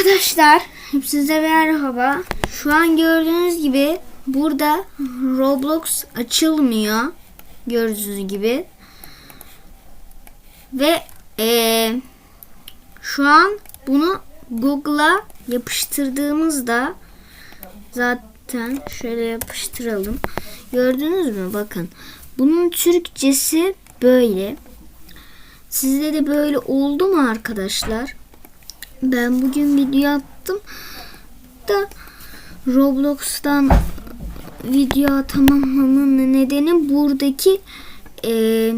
Arkadaşlar hepinize merhaba. Şu an gördüğünüz gibi burada Roblox açılmıyor. Gördüğünüz gibi. Ve eee, şu an bunu Google'a yapıştırdığımızda zaten şöyle yapıştıralım. Gördünüz mü? Bakın. Bunun Türkçesi böyle. Sizde de böyle oldu mu arkadaşlar? Ben bugün video attım da Roblox'tan video atamamamın nedeni buradaki eee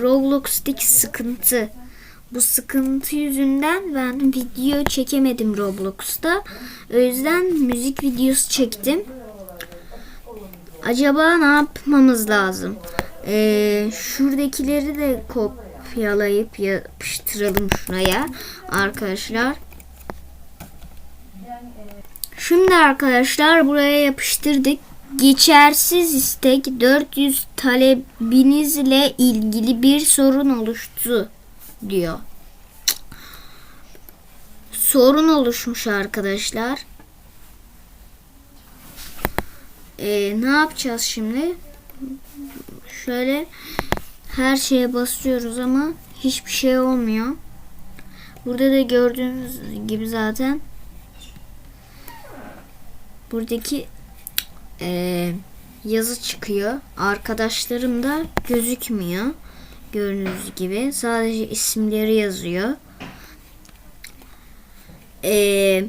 Roblox'taki sıkıntı. Bu sıkıntı yüzünden ben video çekemedim Roblox'ta. O yüzden müzik videosu çektim. Acaba ne yapmamız lazım? Ee, şuradakileri de kopyalayıp yapıştıralım şuraya arkadaşlar. Şimdi arkadaşlar buraya yapıştırdık. Geçersiz istek 400 talebinizle ilgili bir sorun oluştu diyor. Sorun oluşmuş arkadaşlar. Ee, ne yapacağız şimdi? Şöyle her şeye basıyoruz ama hiçbir şey olmuyor. Burada da gördüğünüz gibi zaten buradaki eee, yazı çıkıyor. Arkadaşlarım da gözükmüyor. Gördüğünüz gibi sadece isimleri yazıyor. Eee,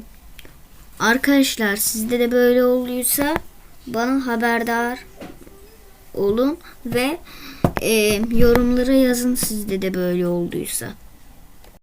arkadaşlar sizde de böyle olduysa bana haberdar olun ve eee yorumlara yazın sizde de böyle olduysa.